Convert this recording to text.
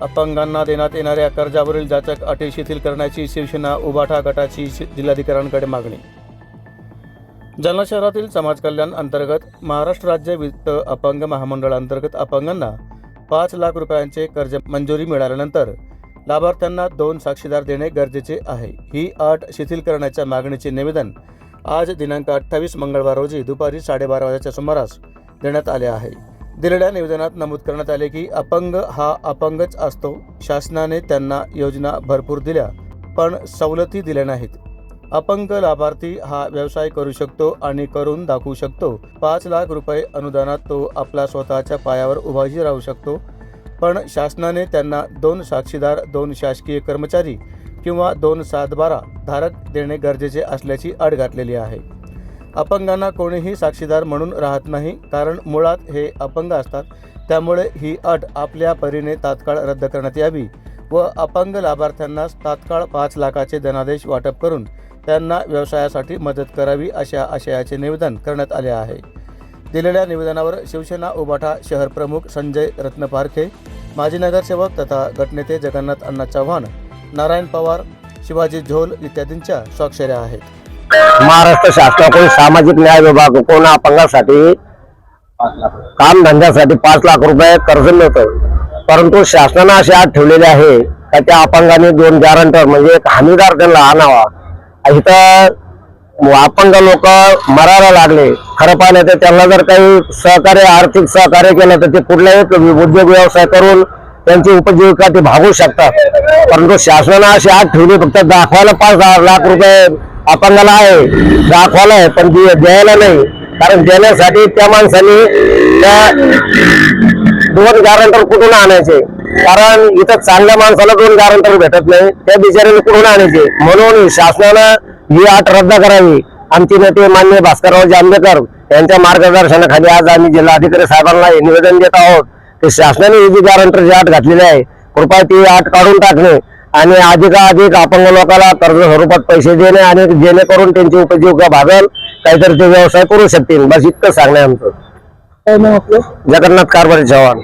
अपंगांना देण्यात येणाऱ्या कर्जावरील जाचक अटी शिथिल करण्याची शिवसेना उभाठा गटाची शि- जिल्हाधिकाऱ्यांकडे मागणी. जालना शहरातील समाज कल्याण अंतर्गत महाराष्ट्र राज्य वित्त अपंग महामंडळ अंतर्गत अपंगांना पाच लाख रुपयांचे कर्ज मंजुरी मिळाल्यानंतर लाभार्थ्यांना दोन साक्षीदार देणे गरजेचे आहे. ही अट शिथिल करण्याच्या मागणीचे निवेदन आज दिनांक अठ्ठावीस मंगळवार रोजी दुपारी साडेबारा वाजेच्या सुमारास देण्यात आले आहे. दिलेल्या निवेदनात नमूद करण्यात आले की अपंग हा अपंगच असतो. शासनाने त्यांना योजना भरपूर दिल्या पण सवलती दिल्या नाहीत. अपंग लाभार्थी हा व्यवसाय करू शकतो आणि करून दाखवू शकतो. पाच लाख रुपये अनुदानात तो आपला स्वतःच्या पायावर उभाजी राहू शकतो. पण शासनाने त्यांना दोन साक्षीदार दोन शासकीय कर्मचारी किंवा दोन सातबारा धारक देणे गरजेचे असल्याची अट घातलेली आहे. अपंगांना कोणीही साक्षीदार म्हणून राहत नाही कारण मुळात हे अपंग असतात. त्यामुळे ही अट आपल्या परीने तात्काळ रद्द करण्यात यावी व अपंग लाभार्थ्यांना तात्काळ पाच लाखाचे धनादेश वाटप करून त्यांना व्यवसायासाठी मदत करावी अशा आशयाचे निवेदन करण्यात आले आहे. दिलेल्या निवेदनावर शिवसेना उबाठा शहर प्रमुख संजय रत्नपारखे माजी नगरसेवक तथा गटनेते जगन्नाथ अण्णा चव्हाण नारायण पवार शिवाजी झोल इत्यादींच्या स्वाक्षऱ्या आहेत. महाराष्ट्र शासनाकडून सामाजिक न्याय विभाग कोण अपंगासाठी काम धंद्यासाठी पाच लाख रुपये कर्ज मिळतं. परंतु शासनानं अशी आत ठेवलेली आहे का त्या अपंगाने दोन गॅरंटर म्हणजे एक हमीदार त्यांना आणावा. इथं अपंग लोक मरायला लागले. खरं पाहिलं तर त्यांना जर काही सहकार्य आर्थिक सहकार्य केलं तर ते कुठल्याही उद्योग व्यवसाय करून त्यांची उपजीविका ते भागू शकतात. परंतु शासनानं अशी आठ ठेवली फक्त दाखवायला पाच दहा लाख रुपये अपंगाला आहे दाखवायला आहे पण दे- द्यायला नाही. कारण देण्यासाठी त्या माणसाने त्या दोन गॅरंटर कुठून आणायचे? कारण इथं चांगल्या माणसाला दोन गॅरंटर भेटत नाही त्या बिचाऱ्याने कुठून आणायचे? म्हणून शासनानं ही अट रद्द करावी. आमचे नेते मान्य भास्करराव जांभेकर यांच्या मार्गदर्शनाखाली आज आम्ही जिल्हाधिकारी साहेबांना निवेदन देत आहोत की शासनाने ही जी गॅरंटरची अट घातलेली आहे कृपया ती अट काढून टाकणे. आणि अधिकाधिक अपंग लोकांना कर्ज स्वरूपात पैसे देणे आणि जेणेकरून त्यांची उपजीविका भागल काहीतरी ते व्यवसाय करू शकतील. बस इतकं सांगणं आमचं. जगन्नाथ कारभारी चव्हाण.